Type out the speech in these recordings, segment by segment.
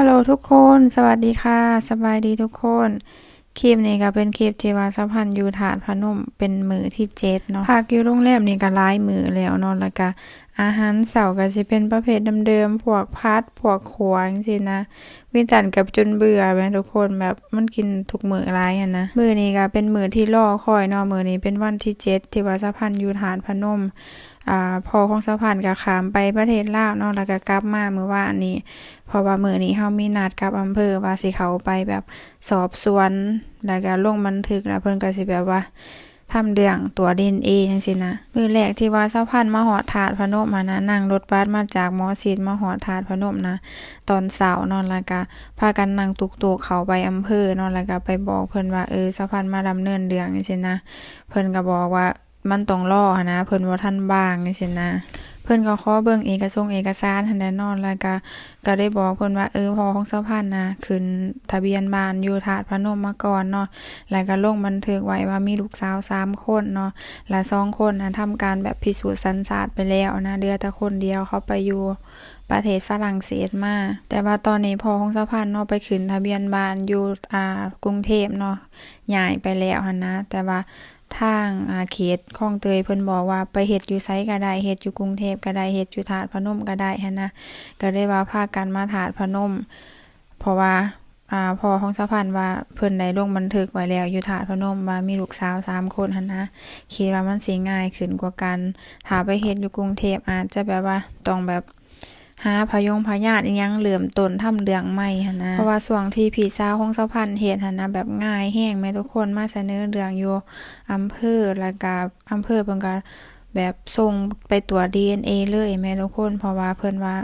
ฮัลโหลทุกคน สวัสดีค่ะ สบายดีทุกคน คลิปนี้ก็เป็นคลิปที่ว่าสัพันอยู่ถาดพนมเป็นมือที่เจ็ดเนาะพักอยู่โรงแรมนี่ก็หลายมือแล้วเนาะแล้วก็ อาหารเสาก็สิเป็นประเภทเดิมๆพวกพัดพวกขวจังซี่นะวิตันกับจนเบื่อแม่ทุกคนแบบมันกินทุกมื้อหลายอะนะมื้อนี้ก็เป็นมื้อที่รอคอยเนาะมื้อนี้เป็นวันที่เจ็ดที่ว่าสะพานยู่ถาดพนมอ่าพอของสะพานก็ขามไปประเทศลาวเนาะแล้วก็กลับมามื้อวานนี้เพราะว่ามื้อนี้เฮามีนัดกับอำเภอว่าสิเขาไปแบบสอบสวนแล้วก็ลงบันทึกแล้วเพิ่นก็สิแบบว่า ทำเรื่องตัวดินเอจังสินะ มือแรกที่ว่าสะพานมาฮอดถาดพนมมานะนั่งรถบัสมาจากมอสิดมาฮอดถาดพนมนะ ตอนเสาร์นอนละกะพากันนั่งตุกตัวเขาไปอำเภอนอนละกะไปบอกเพิ่นว่าเออสะพานมาดำเนินเรื่องจังสินะ เพิ่นก็บอกว่ามันต้องรอนนะเพิ่นว่าท่านบ้างจังสินะ พิ่นก็ขอเบิ่งเอกสงเอกสารหันแหละเนแล้วก็ก็ได้บอกเพิ่นว่าเออพอของสะพานนะขึ้นทะเบียนบ้านอยู่ถาดพนมมาก่อนเนาะแล้วก็ลงบันทึกไว้ว่ามีลูกสาวสามคนเนาะและสองคนนะทำการแบบพิสูจน์สัญชาติไปแล้วนะเหลือแต่คนเดียวเขาไปอยู่ประเทศฝรั่งเศสมาแต่ว่าตอนนี้พอของสะพานเนาะไปขึ้นทะเบียนบ้านอยู่อ่ากรุงเทพเนาะย้ายไปแล้วหันนะ แต่ว่า ทางอาเขตคลองเตยเพิ่นบอกว่าไปเฮ็ดอยู่ไสก็ได้เฮ็ดอยู่กรุงเทพก็ได้เฮ็ดอยู่ถาดพนมก็ได้หันนะก็เลยว่าพากันมาถาดพนม เพราะว่าอ่าพอของสะพานว่าเพิ่นได้ลงบันทึกไว้แล้วอยู่ถาดพนมว่ามีลูกสาวสามคนหันนะคิดว่ามันสิง่ายขึ้นกว่ากันถ้าไปเฮ็ดอยู่กรุงเทพอาจจะแบบว่าต้องแบบ หาพยงพยาธิอิหยังเริ่มต้นทำเรื่องใหม่หันนะเพราะว่าช่วงที่พี่สาวของสะพานเฮ็ดหันนะแบบง่ายแฮงแม่ทุกคนมาเสนอเรื่องอยู่อำเภอแล้วก็อำเภอเพิ่นก็แบบส่งไปตรวจ DNA เลยแม่ทุกคน เพราะว่าเพิ่นว่า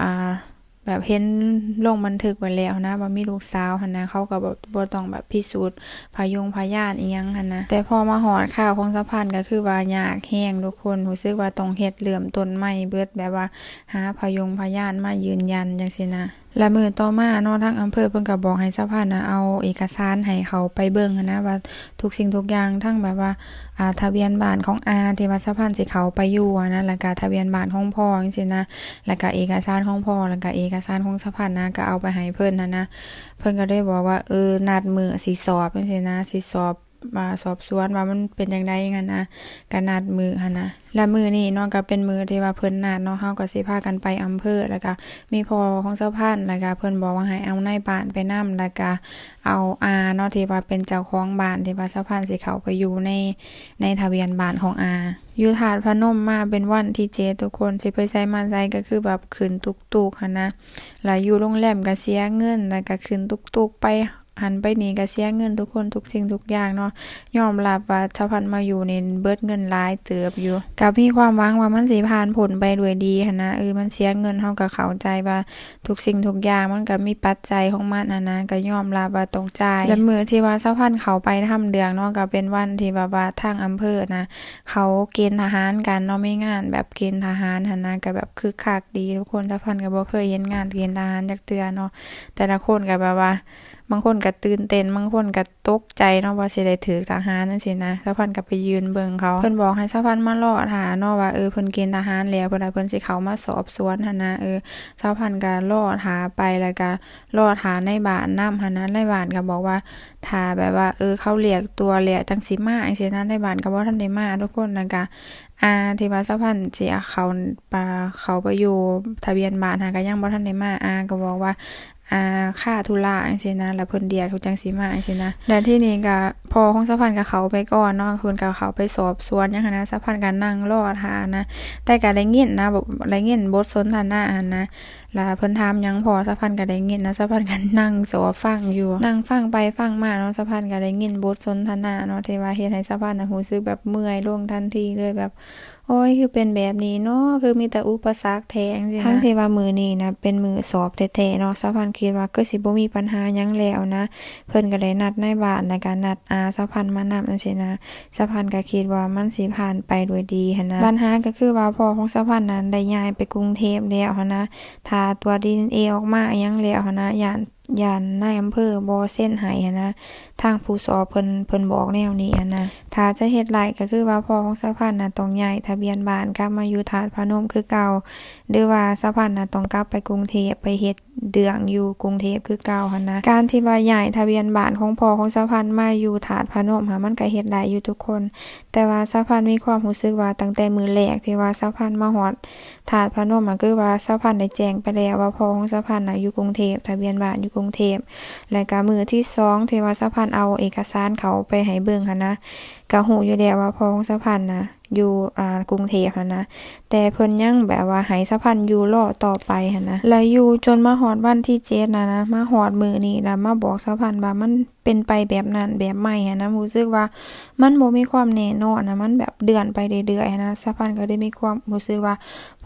อ่า แบบเห็นลงบันทึกไว้แล้วนะว่ามีลูกสาวหันนะเขาก็บ่บ่ต้องแบบพิสูจน์พยงพยานอีหยังหันนะแต่พอมาหอดข่าวของสะพานก็คือว่ายากแห้งทุกคนรู้สึกว่าต้องเฮ็ดเหลื่อมต้นไม้เบิดแบบว่าหาพยงพยานมายืนยันจังซี่นะ และมือต่อมาเนาะทางอำเภอเพิ่นก็บอกให้สะพานนะเอาเอกสารให้เขาไปเบิ่งนะว่าทุกสิ่งทุกอย่างทั้งแบบว่าอ่าทะเบียนบ้านของอาที่ว่าสะพานสิเขาไปอยู่นะแล้วก็ทะเบียนบ้านของพ่อจังซี่นะแล้วก็เอกสารของพ่อแล้วก็เอกสารของสะพานนะก็เอาไปให้เพิ่นหั้นะเพิ่นก็ได้บอกว่าเออนัดมือสิสอบจังซี่นะสิสอบ อ่าสอบสวนว่ามันเป็นจังไดงั้นนะก็นัดมือหันนะและมือนี้เนาะก็เป็นมือที่ว่าเพิ่นนัดเนาะเฮาก็สิพากันไปอำเภอแล้วก็มีพ่อของสะพานแล้วก็เพิ่นบอกว่าให้เอานายบ้านไปนำแล้วก็เอาอาเนาะที่ว่าเป็นเจ้าของบ้านที่ว่าสะพานสิเข้าไปอยู่ในในทะเบียนบ้านของอาอยู่ถาดพนมมาเป็นวันที่เจทุกคนสิไปไสมาไสก็คือแบบขึ้นตุกๆหันนะแล้วอยู่โรงแรมก็เสียเงินแล้วก็ขึ้นตุกๆไป หันไปนี่ก็เสียเงินทุกคนทุกสิ่งทุกอย่างเนาะยอมรับว่าสะพานมาอยู่ในเบิดเงินหลายเติบอยู่ก็มีความหวังว่ามันสิผ่านพ้นไปด้วยดีหันนะเออมันเสียเงินเฮาก็เข้าใจว่าทุกสิ่งทุกอย่างมันก็มีปัจจัยของมันอะนะก็ยอมรับว่าต้องจ่ายและมือที่ว่าสะพานเขาไปทำเรื่องเนาะก็เป็นวันที่แบบว่าทางอำเภอนะเขาเกณฑ์ทหารกันเนาะมีงาน แบบเกณฑ์ทหารหันนะก็แบบคึกคักดีทุกคนสะพานก็บ่เคยเห็นงานเกณฑ์ทหารจักเทื่อเนาะแต่ละคนก็แบบว่า บางคนก็ตื่นเต้นบางคนก็ตกใจเนาะว่าสิได้ถูกทหารจังซี่นะสะพานก็ไปยืนเบิ่งเขาเพิ่นบอกให้สะพานมารอท่าเนาะว่าเออเพิ่นเกณฑ์ทหารแล้วเพิ่นเพิ่นสิเขามาสอบสวนหั้นนะเออสะพานก็รอท่าไปแล้วก็รอท่าในบ้านนำหั้นนะในบ้านก็บอกว่าถ้าแบบว่า เออเขาเรียกตัวแล้วจังสิมาจังซี่นะในบ้านก็บ่ทันได้มาทุกคนแล้วก็อาที่ว่าสะพานสิเอาเขาปาเขาไปอยู่ทะเบียนบ้านหั้นก็ยังบ่ทันได้มาอาก็บอกว่า อ่าค่าธุระอังซี่นะแล้วเพิ่นเดียกจังสิมาอังซี่นะและที่นี้ก็พอของสะพานก็เขาไปก่อนเนาะเพิ่นก็เขาไปสอบสวนยังนะสะพานก็นั่งรอทานะ แต่ก็ได้ยินนะแบบได้ยินบทสนทนาหั้นนะแล้วเพิ่นถามยังพอสะพานก็ได้ยินนะสะพานก็นั่งสอฟังอยู่ นั่งฟังไปฟังมาเนาะสะพานก็ได้ยินบทสนทนาเนาะเทว่าเฮ็ดให้สะพานน่ะรู้สึกแบบเมื่อยลงทันทีเลยแบบโอ้ยคือเป็นแบบนี้เนาะคือมีแต่อุปสรรคแท้จังนะทั้งที่ว่ามือนี้นะเป็นมือสอบแท้ๆเนาะสะพานคิดว่าก็สิบ่มีปัญหายังแล้วนะ เพิ่นก็ได้นัดในบ้านแล้วก็นัดอาสะพานมานำจังซี่นะสะพานก็คิดว่ามันสิผ่านไปด้วยดีหันนะปัญหาก็คือว่าพ่อของสะพานนั้นได้ย้ายไปกรุงเทพแล้วหันนะถ้าตัวดินเอออกมาอยังแล้วหันนะย่านย่านนายอำเภอบ่เส้นไห้นะ ทางผู้สอบเพิ่นเพิ่นบอกแนวนี้นะถ้าจะเฮ็ดไรก็คือว่าพ่อของสะพันน่ะต้องย้ายทะเบียนบ้านกลับมาอยู่ถาดพนมคือเก่าหรือว่าสะพันน่ะต้องกลับไปกรุงเทพไปเฮ็ดเดืองอยู่กรุงเทพคือเก่าหันนะการที่ว่าย้ายทะเบียนบ้านของพ่อของสะพันมาอยู่ถาดพนมค่ะมันก็เฮ็ดได้อยู่ทุกคน แต่ว่าสะพันมีความรู้สึกว่าตั้งแต่มือแรกที่ว่าสะพันมาฮอดถาดพนมอะคือว่าสะพันได้แจ้งไปแล้วว่าพ่อของสะพันน่ะอยู่กรุงเทพทะเบียนบ้านอยู่กรุงเทพและก็มือที่สองที่ว่าสะพันเอาเอกสารเขาไปให้เบิ่งหันนะก็ฮู้อยู่แล้วว่าพอของสะพันน่ะ อยู่อ่ากรุงเทพหันนะแต่เพิ่นยังแบบว่าให้สะพันอยู่รอต่อไปหันนะและอยู่จนมาฮอดวันที่เจ็ดนะนะมาฮอดมื้อนี้แล้วมาบอกสะพันว่ามันเป็นไปแบบนั้นแบบใหม่หันนะรู้สึกว่ามันบ่มีความแน่นอนนะมันแบบเดือนไปเรื่อยๆนะสะพันก็ได้มีความรู้สึกว่า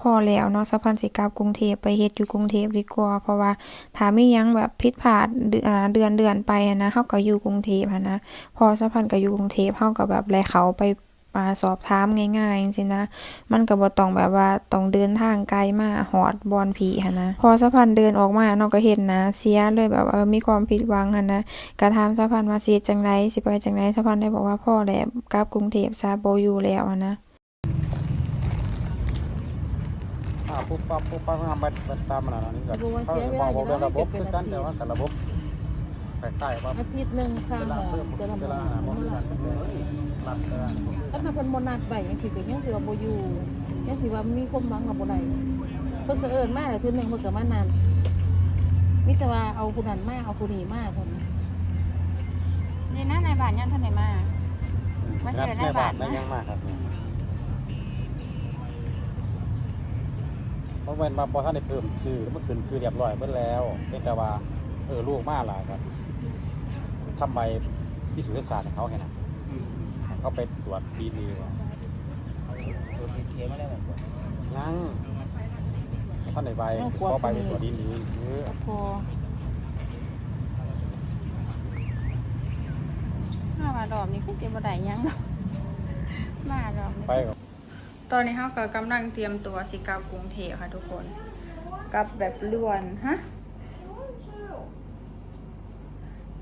พอแล้วเนาะสะพันสิกลับกรุงเทพไปเฮ็ดอยู่กรุงเทพดีกว่าเพราะว่าถ้ามียังแบบผิดพลาดเดือนเดือนเดือนไปนะเฮาก็อยู่กรุงเทพหันนะพอสะพันก็อยู่กรุงเทพเฮาก็แบบแลเขาไป มาสอบถามง่ายๆจังซี่นะ มันก็บ่ต้องแบบว่าต้องเดินทางไกลมาฮอดบอนผีหันนะ พอสะพันเดินออกมาเนาะก็เห็นนะ เสียเลยแบบว่าเออมีความผิดหวังหันนะก็ถามสะพันว่าสิเฮ็ดจังไดสิไปจังไดสะพันได้บอกว่าพ่อแหละกลับกรุงเทพซะบ่อยู่แล้วหันนะอ่าปุ๊บปั๊บปุ๊บปั๊บงามไปตามมันอันนี้ก็ดูว่าเขาเสียเวบอลากบอกอยู่เรื่องระบบเก็คืบอเป็นกันอาทิตย์แต่ว่ากับระบบ คล้ายๆว่าอาทิตย์หนึ่งครั้งเวลาหเพิ่มจะทำเวลาหาบ่คือกันรับเวลาถ้าถ้าเพิ่นบ่นัดไปจังซี่ก็ยังสิว่าบ่อยู่ยังสิว่ามีความหวังกับบ่ได้เพิ่นก็เอิ้นมาแล้วเทื่อหนึงเพิ่นก็มานานมีแต่ว่าเอาผู้นั้นมาเอาผู้นี้มาเท่านั้นนี่นะนายบาทยังท่านไหนมา มาเสียในในบาบาททได้นะยังมากครับเนี่ยเพราะเป็นมาพอท่านได้เพิ่มซื้อเมื่อคืนซื้อเรียบร้อยเบิดแล้วเพียงแต่ว่าเออลูกมาหลายครับ ทำใบพิสูจน์สัญชาติให้เขาให้นะเขาไปตรวจดีดีว่าตัวพีเคไม่ได้แบบยังท่านไหนใบขอใบไปตรวจดีดีซื้อพอมามาดอกนี้คือสิบ่ได้หยังเนาะมาดอกนี้ไปกับตอนนี้เฮาก็กำลังเตรียมตัวสิกลับกรุงเทพค่ะทุกคนกลับแบบล้วนฮะ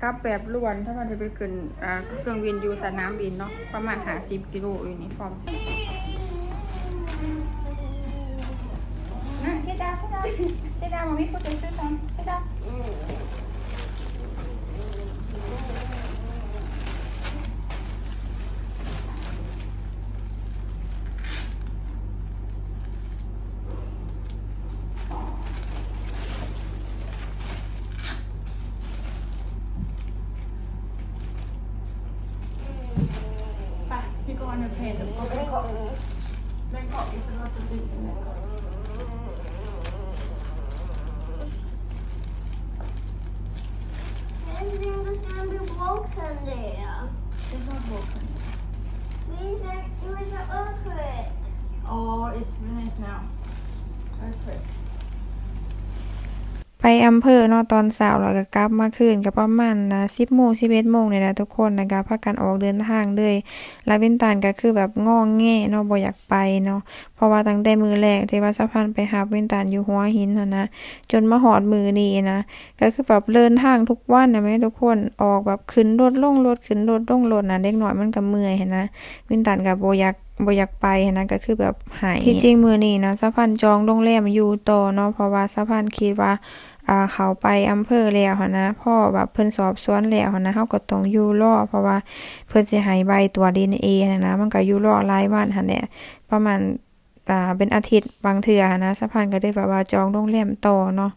กับแบบล้วนถ้ามันจะไปขึ้นเครื่องบินอยู่สนามบินเนาะประมาณหาสิบกิโลอยู่นี่พร้อมเซดาเซดาเซดามามีพูดถึงซื้อของเซดา It was an. Oh, it's finished now. Earthquake. ไปอำเภอเนาะตอนเช้าแล้วก็กลับมาคืนก็ประมาณนะ10โมง11โมงเนี่แหละทุกคนนะคะพากันออกเดินทางเลยลาเวนตันก็คือแบบงอแง่เนาะบ่อยากไปเนาะเพราะว่าตั้งแต่มือแรกที่ว่าสะพานไปหาเวนตันอยู่หัวหินนะ จนมาฮอดมือนี้นะก็คือแบบเดินทางทุกวันนะแม่ทุกคนออกแบบขึ้นรถลงรถขึ้นรถลงรถนะเด็กหน้อยมันก็เมื่อยนะเวนตันก็บ่อยากบ่อยากไปนะก็คือแบบหายที่จริงมือนี้นะสะพานจองโรงแรมอยู่ต่อเนาะเพราะว่าสะพานคิดว่า อ่าเขาไปอำเภอแล้วหันนะพ่อแบบเพิ่นสอบสวนแล้วหันนะเฮาก็ต้องอยู่รอเพราะว่าเพิ่นสิให้ใบตัวจ DNA หั้นนะมันก็อยู่รอหลายวันหั้นแหละประมาณ อ่าเป็นอาทิตย์บางเทื่อนนะสะพานก็ได้แบบว่าจองโรงแรมต่อเนาะ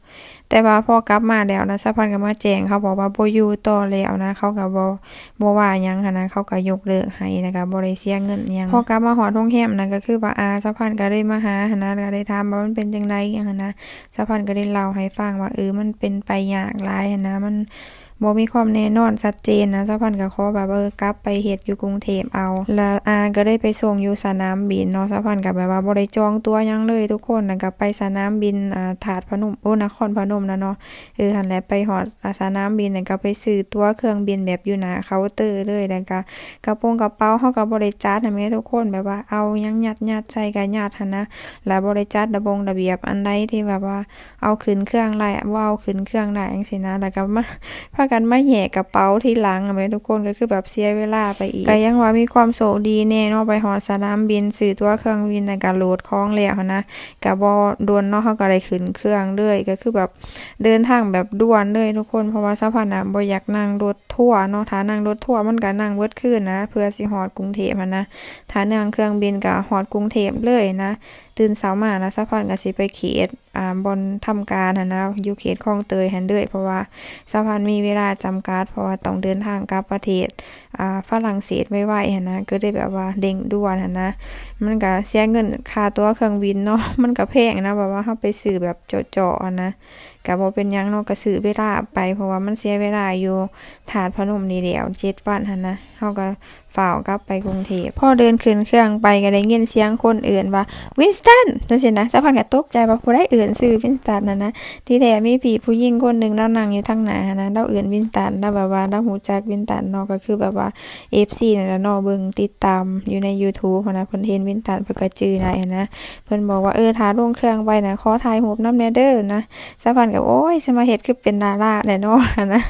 แต่ว่าพอกลับมาแล้วนะสะพานก็มาแจ้งเขาบอกว่าโบยูต่อแล้วนะ เขาก็บ่บ่ว่ายังนะเขาก็ยกเลิกให้นะคะบ่ได้เสียเงินยังพอกลับมาฮอดโรงแรมนะก็คือว่าอาสะพานก็ได้มาหาหนะก็ได้ถามว่ามันเป็นจังไดหยังนะสะพันก็ได้เล่าให้ฟังว่าเออมันเป็นไปยากหลายนะมัน บ่มีความแน่นอนชัดเจนนะสะพันก็ขอแบบเออกลับไปเฮ็ดอยู่กรุงเทพเอา แล้วอาก็ได้ไปส่งอยู่สนามบินเนาะสะพันก็แบบว่าบ่ได้จองตัวยังเลยทุกคนแล้วก็ไปสนามบินอ่าถาดพนมโอ้นครพนมนะเนาะเออหันแหละไปฮอดสนามบินแล้วก็ไปซื้อตั๋วเครื่องบินแบบอยู่หน้าเคาน์เตอร์เลยแล้วก็กระโปรงกระเป๋าเฮาก็บ่ได้จัดนะแม่ทุกคนแบบว่าเอาหยังยัดใส่ก็ยัดหั่นนะแล้วบริจัดระบงระเบียบอันใดที่แบบว่าเอาขึ้นเครื่องได้บ่เอาขึ้นเครื่องได้จังซี่นะแล้วก็มาพาากันมาแห่กระเป๋าที่หลังอะแม่ทุกคนก็คือแบบเสียเวลาไปอีกก็ยังว่ามีความโชคดีแน่เนาะไปฮอดสนามบินซื้อตัวเครื่องบินแล้วก็โหลดของแล้วนนะก็บ่ด่วนเนาะเฮาก็ได้ขึ้นเครื่องเลยก็คือแบบเดินทางแบบด่วนเลยทุกคนเพราะว่าสะพานน่ะบ่อยากนั่งรถทัวร์เนาะถ้านั่งรถทัวร์มันก็นั่งเบิร์ดคืนนะ เพื่อสิฮอดกรุงเทพนะถ้านั่งเครื่องบินก็ฮอดกรุงเทพเลยนะตื่นเช้ามานะสะพานก็สิไปเขตอ่าบนทำการหันนะอยู่เขตคลองเตยหันเด้อยเพราะว่าสะพานมีเวลาจำกัดเพราะว่าต้องเดินทางกลับประเทศอ่าฝรั่งเศสไวๆหันนะก็ได้แบบว่าเร่งด่วนหันนะมันก็เสียเงินค่าตั๋วเครื่องบินเนาะมันก็แพงนะแบบว่าเฮาไปซื้อแบบเจาะๆนะก็บ่เป็นหยังเนาะก็ซื้อเวลาไป เพราะว่ามันเสียเวลาอยู่ถาดพนมนี่แหล้ว7วันหันนะเฮาก็ฝ่าวกลับไปกรุงเทพพอเดินขึ้นเครื่องไปก็ได้ยินเสียงคนอื่นว่าวินสตันจังซี่นะสักพักก็ตกใจว่าผู้ใดเอื่นชื่อวินสตันนั่นนะที่แท้มีพี่ผู้หญิงคนหนึงแล้วนั่งอยู่ทางหน้าหั้นนะเราเอื่นวินสตันแล้วแบบว่าเราฮู้จักวินสตันเนาะก็คือแบบว่า FC นั่นล่ะเนาะเบิ่งติดตามอยู่ใน YouTube นนะเพิ่นเห็นวินตันเพิ่นก็จื้อได้หั้นนะเพิ่นบอกว่าเออถ้าลงเครื่องไปนะขอถ่ายรูปนำแน่เด้อนะสักพันกับโอ้ยสมาเฮ็ดคือเป็นดาราแน่เนาะนนะ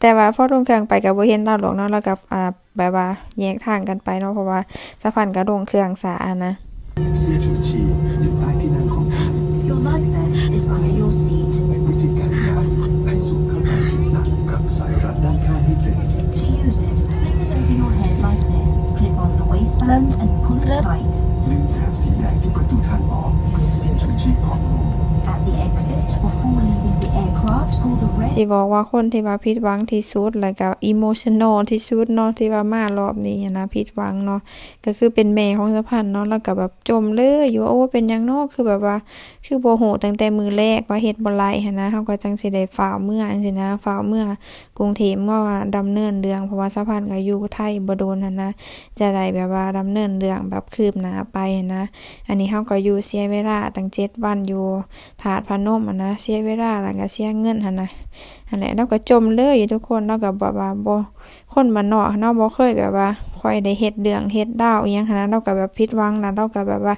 แต่ว่าพอลงเครื่องไปก็บ่เห็นเราหรอกเนาะแล้วก็อ่าแบบว่าแยกทางกันไปเนาะเพราะว่าสักพักก็ลงเครื่องซะนะเสื้อชูชีพอยู่ใต้ที่ and pull it tight. ดึงแถบสีแดงที่ประตูทางออกเสื้อชูชีพของลง At the exit, before leaving the aircraft, pull the red สิบอกว่าคนที่ว่าผิดหวังที่สุดแล้วก็อิโมชันอลที่สุดเนาะที่ว่ามารอบนี้นะผิดหวังเนาะก็คือเป็นแม่ของสะพันเนาะแล้วก็แบบจมเลยอยู่ว่าโอ้เป็นยังนาะคือแบบว่า คือโบ่ฮู้ตั้งแต่มือแรกว่าเฮ็ดบ่ไหลหันนะเฮาก็จังสิได้ฝ่าวเมื่อจังซี่นะฝ่าวเมื่อกรุงเทพว่าดำเนินเรื่องเพราะว่าสะพานก็อยู่ไทยบ่โดนหันนะจะได้แบบว่าดำเนินเรื่องแบบคืบหน้าไปนะ อันนี้เฮาก็อยู่เสียเวลาตั้ง7วันอยู่ถาดพนมอะนะเสียเวลาแล้วก็เสียเงินหั่นนะอันแหละเราก็จมเลยทุกคนเราก็แบบว่าบ่คนบ้านนอกเนาะบ่เคยแบบว่าค่อยได้เฮ็ดเรื่องเฮ็ดดาวอีหยังหันนะเราก็แบบผิดหวังนะเราก็แบบว่า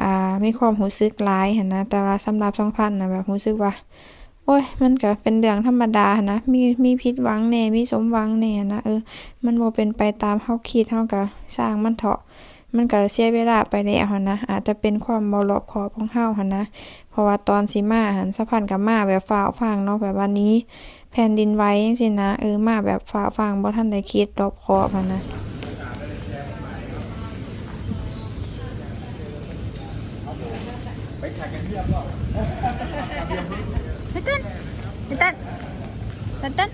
อ่ามีความรู้สึกหลายหันนะแต่ว่าสำหรับสองพันนะแบบรู้สึกว่าโอ้ยมันก็เป็นเรื่องธรรมดานะ มีมีผิดหวังแน่มีสมหวังแน่นะเออ มันบ่เป็นไปตามเฮาคิดเฮาก็สร้างมันเถาะ มันก็เสียเวลาไปแล้วหันนะอาจจะเป็นความบ่รอบคอบของเฮาหันนะ เพราะว่าตอนสิมาหันสะพานกับมาแบบฝ่าวฟังเนาะแบบวันนี้ แผ่นดินไหวจังซี่นะเออมาแบบฝ่าวฟังบ่ทันได้คิดรอบคอบมันนะเต้นเต้นเต้นเต้น